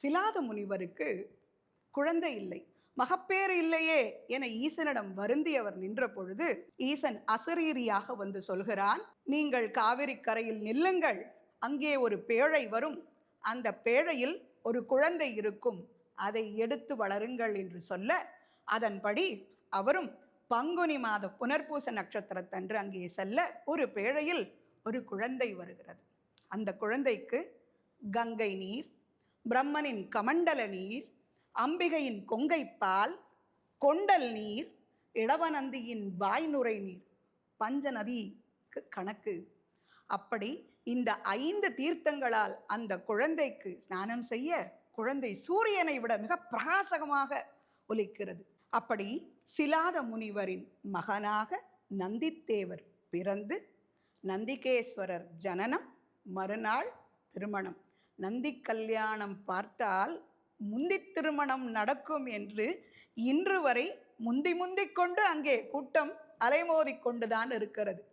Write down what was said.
சிலாத முனிவருக்கு குழந்தை இல்லை. மகப்பேறு இல்லையே என ஈசனிடம் வருந்தி அவர் நின்ற பொழுது ஈசன் அசரீரியாக வந்து சொல்கிறான் நீங்கள் காவிரி கரையில் நில்லுங்கள். அங்கே ஒரு பேழை வரும். அந்த பேழையில் ஒரு குழந்தை இருக்கும். அதை எடுத்து வளருங்கள் என்று சொல்ல அதன்படி அவரும் பங்குனி மாத புனர்பூச நட்சத்திரத்தன்று அங்கே செல்ல ஒரு பேழையில் ஒரு குழந்தை வருகிறது. அந்த குழந்தைக்கு கங்கை நீர் பிரம்மனின் கமண்டல நீர் அம்பிகையின் கொங்கைப்பால் கொண்டல் நீர் இடவநந்தியின் வாய்நுரை நீர். பஞ்சநதிக்கு கணக்கு. அப்படி இந்த ஐந்து தீர்த்தங்களால் அந்த குழந்தைக்கு ஸ்நானம் செய்ய குழந்தை சூரியனை விட மிக பிரகாசகமாக ஒலிக்கிறது. அப்படி சிலாத முனிவரின் மகனாக நந்தித்தேவர் பிறந்து நந்திகேஸ்வரர் ஜனனம் மறுநாள் திருமணம். நந்தி கல்யாணம் பார்த்தால் முந்தி திருமணம் நடக்கும் என்று இன்று வரை முந்தி முந்திக் கொண்டு அங்கே கூட்டம் அலைமோதி கொண்டுதான் இருக்கிறது.